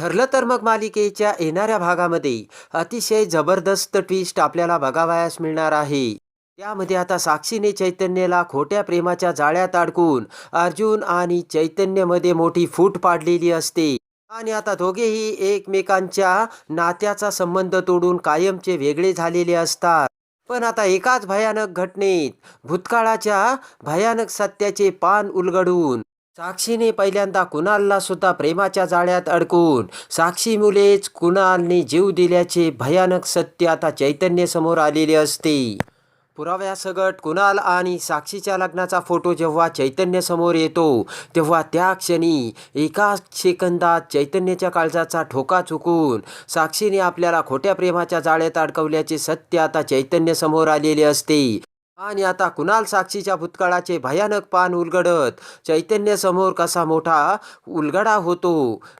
ठरलं तर मग मालिकेच्या येणाऱ्या भागामध्ये अतिशय जबरदस्त ट्विस्ट आपल्याला बघावयास मिळणार आहे. त्यामध्ये आता साक्षीने चैतन्यला खोट्या प्रेमाच्या जाळ्यात अडकून अर्जुन आणि चैतन्यमध्ये मोठी फूट पाडलेली असते. आणि आता दोघेही एकमेकांच्या नात्याचा संबंध तोडून कायमचे वेगळे झालेले असतात. पण आता एकाच भयानक घटनेत भूतकाळाच्या भयानक सत्याचे पान उलगडून साक्षीने पहिल्यांदा कुणालला सुद्धा प्रेमाच्या जाळ्यात अडकून साक्षी मुलेच कुणालने जीव दिल्याचे भयानक सत्य आता चैतन्य समोर आलेले असते. पुराव्यासगट कुणाल आणि साक्षीच्या लग्नाचा फोटो जेव्हा चैतन्य समोर येतो तेव्हा त्या क्षणी एका सेकंदात चैतन्याच्या काळजाचा ठोका चुकून साक्षीने आपल्याला खोट्या प्रेमाच्या जाळ्यात अडकवल्याचे सत्य आता चैतन्य समोर आलेले असते. आणि आता कुणाल साक्षीच्या भूतकाळाचे भयानक पान उलगडत. चैतन्य समोर कसा मोठा उलगडा होतो.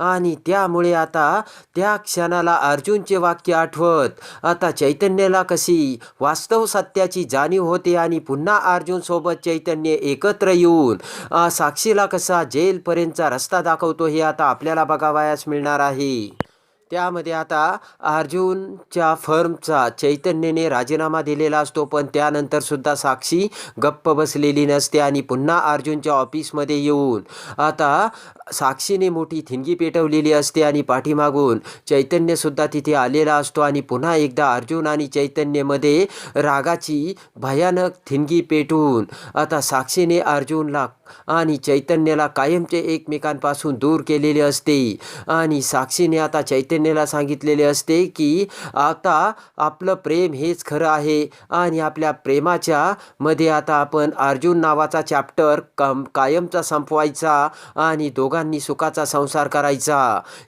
आणि त्यामुळे आता त्या क्षणाला अर्जुनचे वाक्य आठवत. आता चैतन्याला कशी वास्तव सत्याची जाणीव होते आणि पुन्हा अर्जुन सोबत चैतन्य एकत्र येऊन साक्षीला कसा जेलपर्यंतचा रस्ता दाखवतो हे आता आपल्याला बघावयास मिळणार आहे. त्यामध्ये आता अर्जुनच्या फर्मचा चैतन्यने राजीनामा दिलेला असतो पण त्यानंतर सुद्धा साक्षी गप्प बसलेली नसते आणि पुन्हा अर्जुनच्या ऑफिसमध्ये येऊन आता साक्षीने मोठी थिंगी पेटवलेली असते आणि पाठीमागून चैतन्यसुद्धा तिथे आलेला असतो आणि पुन्हा एकदा अर्जुन आणि चैतन्यमध्ये रागाची भयानक थिंगी पेटून आता साक्षीने अर्जुनला आणि चैतन्याला कायमचे एकमेकांपासून दूर केलेले असते. आणि साक्षीने आता चैतन्य चैतन्याला सांगितलेले असते की आता आपलं प्रेम हेच खरं आहे आणि आपल्या प्रेमाच्या मध्ये आता आपण अर्जुन नावाचा चॅप्टर कम कायमचा संपवायचा आणि दोघांनी सुखाचा संसार करायचा.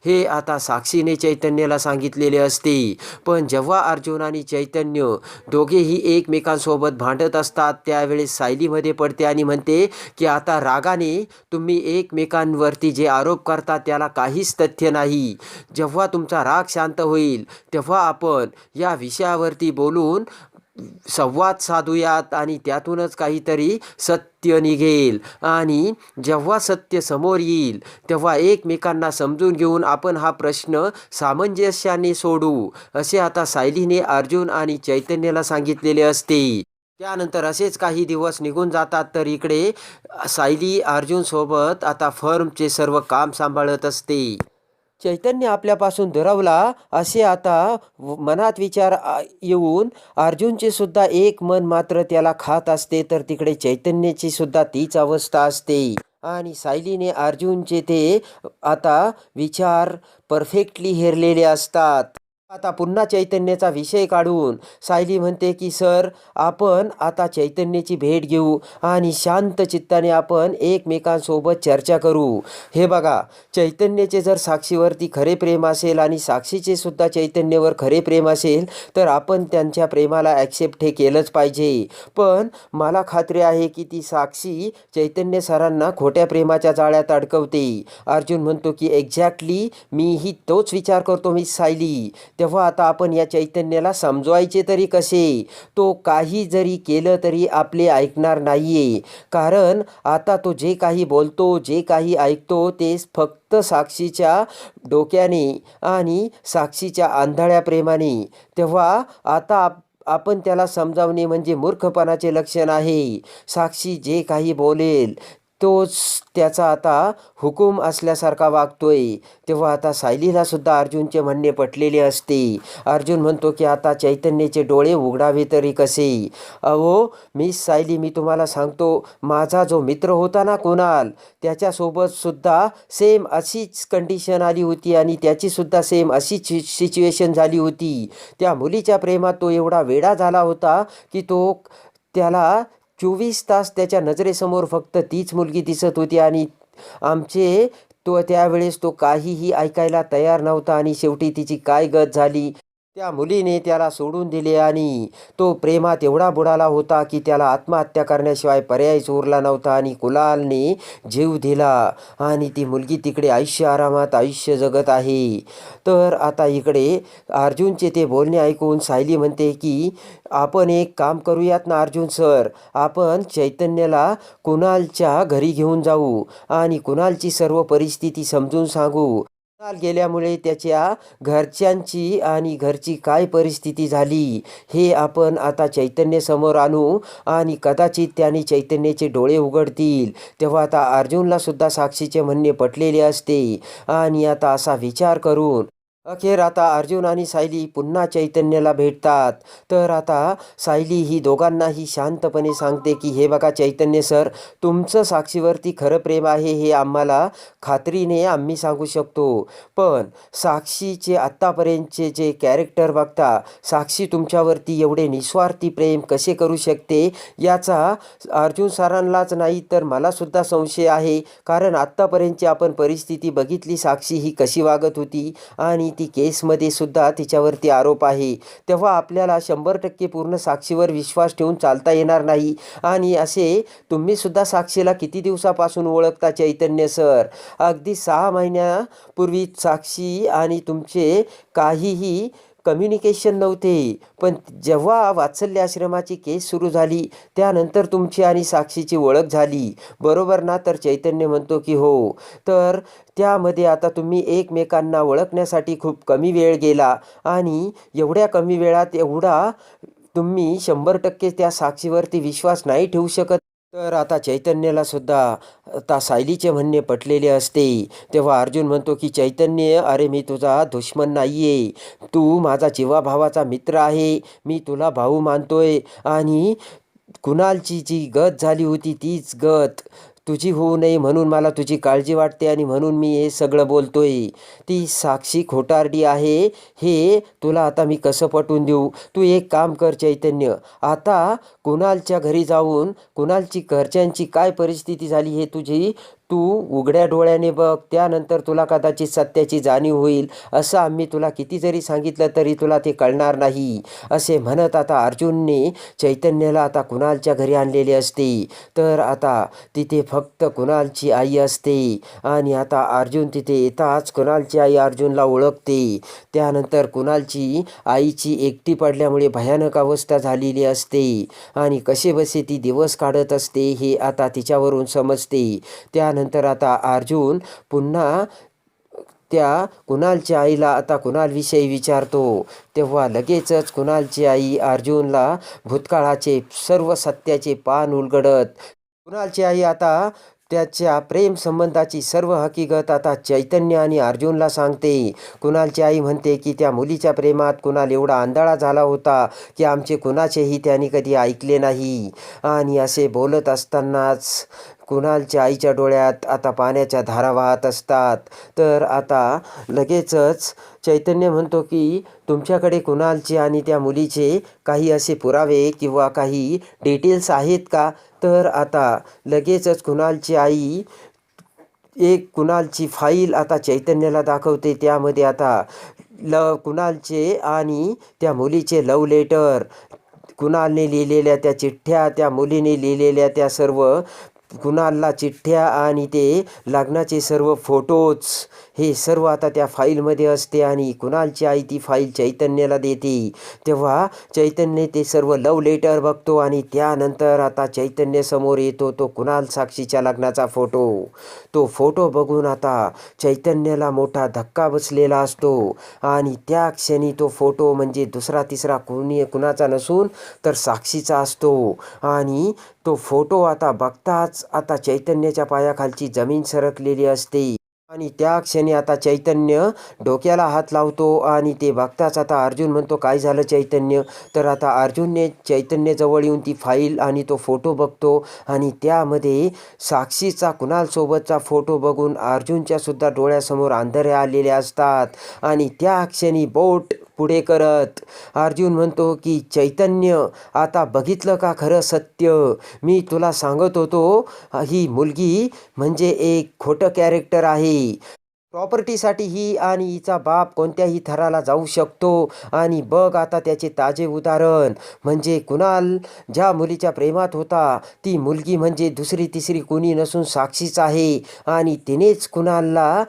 हे आता साक्षीने चैतन्याला सांगितलेले असते. पण जेव्हा अर्जुन आणि चैतन्य दोघेही एकमेकांसोबत भांडत असतात त्यावेळेस सायलीमध्ये पडते आणि म्हणते की आता रागाने तुम्ही एकमेकांवरती जे आरोप करता त्याला काहीच तथ्य नाही. जेव्हा तुमचा राग शांत होईल. तेव्हा आपण या विषयावरती बोलून संवाद साधूयात आणि त्यातूनच काहीतरी सत्य निघेल. आणि जेव्हा सत्य समोर येईल तेव्हा एकमेकांना समजून घेऊन आपण हा प्रश्न सामंजस्याने सोडू असे आता सायलीने अर्जुन आणि चैतन्याला सांगितलेले असते. त्यानंतर असेच काही दिवस निघून जातात तर इकडे सायली अर्जुनसोबत आता फर्मचे सर्व काम सांभाळत असते. चैतन्य आपल्यापासून दुरावला असे आता व- मनात विचार येऊन अर्जुनचे सुद्धा एक मन मात्र त्याला खात असते तर तिकडे चैतन्याची सुद्धा तीच अवस्था असते. आणि सायलीने अर्जुनचे ते आता विचार परफेक्टली हेरलेले असतात. आता पुन्हा चैतन्याचा विषय काढून सायली म्हणते की सर आपण आता चैतन्याची भेट घेऊ आणि शांत चित्ताने आपण एकमेकांसोबत चर्चा करू. हे बघा चैतन्याचे जर साक्षीवरती खरे प्रेम असेल आणि साक्षीचे सुद्धा चैतन्यावर खरे प्रेम असेल तर आपण त्यांच्या प्रेमाला ॲक्सेप्ट हे केलंच पाहिजे. पण मला खात्री आहे की ती साक्षी चैतन्य सरांना खोट्या प्रेमाच्या जाळ्यात अडकवते. अर्जुन म्हणतो की एक्झॅक्टली मीही तोच विचार करतो मी सायली. तेव्हा आता आपण या चैतन्याला समजवायचे तरी कसे? तो काही जरी केलं तरी आपले ऐकणार नाही कारण आता तो जे काही बोलतो जे काही ऐकतो ते फक्त साक्षीच्या डोक्याने आणि साक्षीच्या आंधळ्या प्रेमाने तेव्हा आता आप- आपण त्याला समजावणे म्हणजे मूर्खपणाचे लक्षण आहे. साक्षी जे काही बोलेल तोच त्याचा आता हुकूम असल्यासारखा वागतोय. तेव्हा आता सायलीला सुद्धा अर्जुनचे म्हणणे पटलेले असते. अर्जुन म्हणतो की आता चैतन्याचे डोळे उघडावे तरी कसे? अहो मी सायली मी तुम्हाला सांगतो माझा जो मित्र होता ना कुणाल त्याच्यासोबत सुद्धा सेम अशीच कंडिशन आली होती आणि त्याची सुद्धा सेम अशीच सिच्युएशन झाली होती. त्या मुलीच्या प्रेमात तो एवढा वेडा झाला होता की तो त्याला चोवीस तास त्याच्या नजरेसमोर फक्त तीच मुलगी दिसत होती आणि आमचे तो त्यावेळेस तो काहीही ऐकायला तयार नव्हता आणि शेवटी तिची काय गत झाली? त्या मुलीने त्याला सोडून दिले आणि तो प्रेमात एवढा बुडाला होता की त्याला आत्महत्या करण्याशिवाय पर्यायच उरला नव्हता आणि कुलालने जीव दिला. आणि ती मुलगी तिकडे आयुष्य आरामात आयुष्य जगत आहे. तर आता इकडे अर्जुनचे ते बोलणे ऐकून सायली म्हणते की आपण एक काम करूयात ना अर्जुन सर. आपण चैतन्याला कुणालच्या घरी घेऊन जाऊ आणि कुणालची सर्व परिस्थिती समजून सांगू. गेल्यामुळे त्याच्या घरच्यांची आणि घरची काय परिस्थिती झाली हे आपण आता चैतन्य समोर आणू आणि कदाचित त्याने चैतन्याचे डोळे उघडतील. तेव्हा आता अर्जुनला सुद्धा साक्षीचे म्हणणे पटलेले असते. आणि आता असा विचार करून अखेर आता अर्जुन आणि सायली पुन्हा चैतन्याला भेटतात. तर आता सायली ही दोघांनाही शांतपणे सांगते की हे बघा चैतन्य सर तुमचं साक्षीवरती खरं प्रेम आहे हे आम्हाला खात्रीने आम्ही सांगू शकतो. पण साक्षीचे आत्तापर्यंतचे जे कॅरेक्टर बघता साक्षी तुमच्यावरती एवढे निस्वार्थी प्रेम कसे करू शकते याचा अर्जुन सरांनाच नाही तर मलासुद्धा संशय आहे. कारण आत्तापर्यंतची आपण परिस्थिती बघितली साक्षी ही कशी वागत होती आणि ती केसमध्ये सुद्धा तिच्यावरती आरोप आहे. तेव्हा आपल्याला शंभर टक्के पूर्ण साक्षीवर विश्वास ठेवून चालता येणार नाही. आणि असे तुम्ही सुद्धा साक्षीला किती दिवसापासून ओळखता चैतन्य सर? अगदी सहा महिन्यापूर्वी साक्षी आणि तुमचे काहीही कम्युनिकेशन नव्हते. पण जेव्हा वात्सल्य आश्रमाची केस सुरू झाली त्यानंतर तुमची आणि साक्षीची ओळख झाली. बरोबर ना? तर चैतन्य म्हणतो की हो. तर त्यामध्ये आता तुम्ही एकमेकांना ओळखण्यासाठी खूप कमी वेळ गेला आणि एवढ्या कमी वेळात एवढा तुम्ही शंभर टक्के त्या साक्षीवरती विश्वास नाही ठेवू शकत. तर आता चैतन्याला सुद्धा आता सायलीचे म्हणणे पटलेले असते. तेव्हा अर्जुन म्हणतो की चैतन्य अरे मी तुझा दुश्मन नाही आहे तू माझा जीवाभावाचा मित्र आहे. मी तुला भाऊ मानतोय. आणि कुणालची जी गत झाली होती तीच गत तुझी होऊ नये म्हणून मला तुझी काळजी वाटते आणि म्हणून मी हे सगळं बोलतोय. ती साक्षी खोटारडी आहे. हे तुला आता मी कसं पटवून देऊ? तू एक काम कर चैतन्य. आता कुणालच्या घरी जाऊन कुणालची घरच्यांची काय परिस्थिती झाली हे तुझी तू उघड्या डोळ्याने बघ त्यानंतर तुला कदाचित सत्याची जाणीव होईल. असं आम्ही तुला किती जरी सांगितलं तरी तुला ते कळणार नाही. असे म्हणत आता अर्जुनने चैतन्याला आता कुणालच्या घरी आणलेले असते. तर आता तिथे फक्त कुणालची आई असते. आणि आता अर्जुन तिथे येताच कुणालची आई अर्जुनला ओळखते. त्यानंतर कुणालची आईची एकटी पडल्यामुळे भयानक अवस्था झालेली असते. आणि कसे बसे ती दिवस काढत असते हे आता तिच्यावरून समजते. त्यानंतर आता अर्जुन पुन्हा त्या कुणालच्या आईला आता कुणालविषयी विचारतो. तेव्हा लगेचच कुणालची आई अर्जुनला भूतकाळाचे सर्व सत्याचे पान उलगडत कुणालची आई आता त्याच्या प्रेम संबंधाची सर्व हकीकत आता चैतन्य आणि अर्जुनला सांगते. कुणालची आई म्हणते की त्या मुलीच्या प्रेमात कुणाल एवढा आंधळा झाला होता की आमचे कुणाचेही त्याने कधी ऐकले नाही. आणि असे बोलत असतानाच कुणालच्या आईच्या डोळ्यात आता पाण्याच्या धारा वाहत असतात. तर आता लगेचच चैतन्य म्हणतो की तुमच्याकडे कुणालचे आणि त्या मुलीचे काही असे पुरावे किंवा काही डिटेल्स आहेत का? तर आता लगेचच कुणालची आई एक कुणालची फाईल आता चैतन्याला दाखवते. त्यामध्ये आता ल कुणालचे आणि त्या मुलीचे लव लेटर कुणालने लिहिलेल्या त्या चिठ्ठ्या त्या मुलीने लिहिलेल्या त्या सर्व कुणाला चिठ्ठ्या आणि ते लग्नाचे सर्व फोटोज हे सर्व आता त्या फाईलमध्ये असते आणि कुणालची आई ती फाईल चैतन्याला देते. तेव्हा चैतन्य ते सर्व लव लेटर बघतो आणि त्यानंतर आता चैतन्य समोर येतो तो कुणाल साक्षीच्या लग्नाचा फोटो तो फोटो बघून आता चैतन्याला मोठा धक्का बसलेला असतो आणि त्या क्षणी तो फोटो म्हणजे दुसरा तिसरा कुणी कुणाचा नसून तर साक्षीचा असतो. आणि तो फोटो आता बघताच आता चैतन्याच्या पायाखालची जमीन सरकलेली असते. आणि त्या क्षणी आता चैतन्य डोक्याला हात लावतो आणि ते बघताच आता अर्जुन म्हणतो काय झालं चैतन्य? तर आता अर्जुनने चैतन्यजवळ येऊन ती फाईल आणि तो फोटो बघतो आणि त्यामध्ये साक्षीचा कुणालसोबतचा फोटो बघून अर्जुनच्यासुद्धा डोळ्यासमोर अंधाऱ्या आलेले असतात. आणि त्या क्षणी बोट पुढे करत. अर्जुन म्हणतो की चैतन्य आता बघितलं का खरं सत्य? मी तुला सांगत होतो ही मुलगी म्हणजे एक खोटं कॅरेक्टर आहे. प्रॉपर्टीसाठी ही आणि हिचा बाप कोणत्याही थराला जाऊ शकतो. आणि बघ आता त्याचे ताजे उदाहरण. म्हणजे कुणाल ज्या मुलीच्या प्रेमात होता ती मुलगी म्हणजे दुसरी तिसरी कोणी नसून साक्षीच आहे. आणि तिनेच कुणालला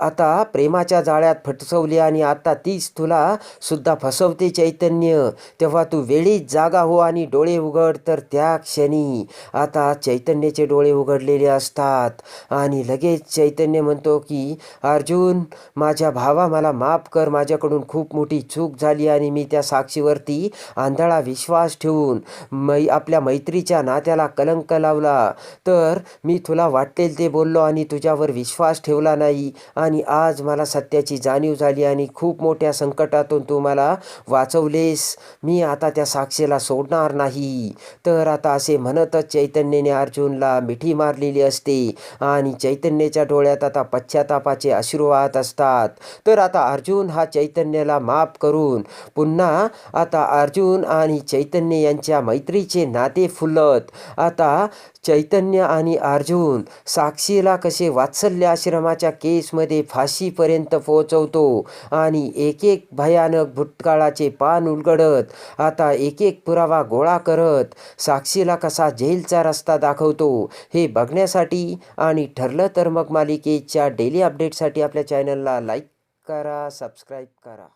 आता प्रेमाच्या जाळ्यात फटसवली आणि आता तीच तुला सुद्धा फसवते चैतन्य. तेव्हा तू वेळीच जागा हो आणि डोळे उघड तर त्या क्षणी आता चैतन्याचे डोळे उघडलेले असतात. आणि लगेच चैतन्य म्हणतो की अर्जुन माझ्या भावा मला माफ कर. माझ्याकडून खूप मोठी चूक झाली आणि मी त्या साक्षीवरती आंधळा विश्वास ठेवून मै आपल्या मैत्रीच्या नात्याला कलंक लावला. तर मी तुला वाटेल ते बोललो आणि तुझ्यावर विश्वास ठेवला नाही. आणि आणि आज मला सत्याची जाणीव झाली आणि खूप मोठ्या संकटातून तू मला वाचवलेस. मी आता त्या साक्षीला सोडणार नाही. तर आता असे म्हणतच चैतन्याने अर्जुनला मिठी मारलेली असते आणि चैतन्याच्या डोळ्यात आता पश्चातापाचे अश्रू वाहत असतात. तर आता अर्जुन हा चैतन्याला माफ करून पुन्हा आता अर्जुन आणि चैतन्य यांच्या मैत्रीचे नाते फुलत. आता चैतन्य आणि अर्जुन साक्षीला कसे वात्सल्य आश्रमाच्या केसमध्ये फाशीपर्यंत पोहोचवतो आणि एक एक भयानक भूतकाळाचे पान उलगडत आता एक एक पुरावा गोळा करत साक्षीला कसा जेलचा रस्ता दाखवतो हे बघण्यासाठी आणि ठरलं तर मग मालिकेच्या डेली अपडेटसाठी आपल्या चॅनलला लाईक करा सबस्क्राईब करा.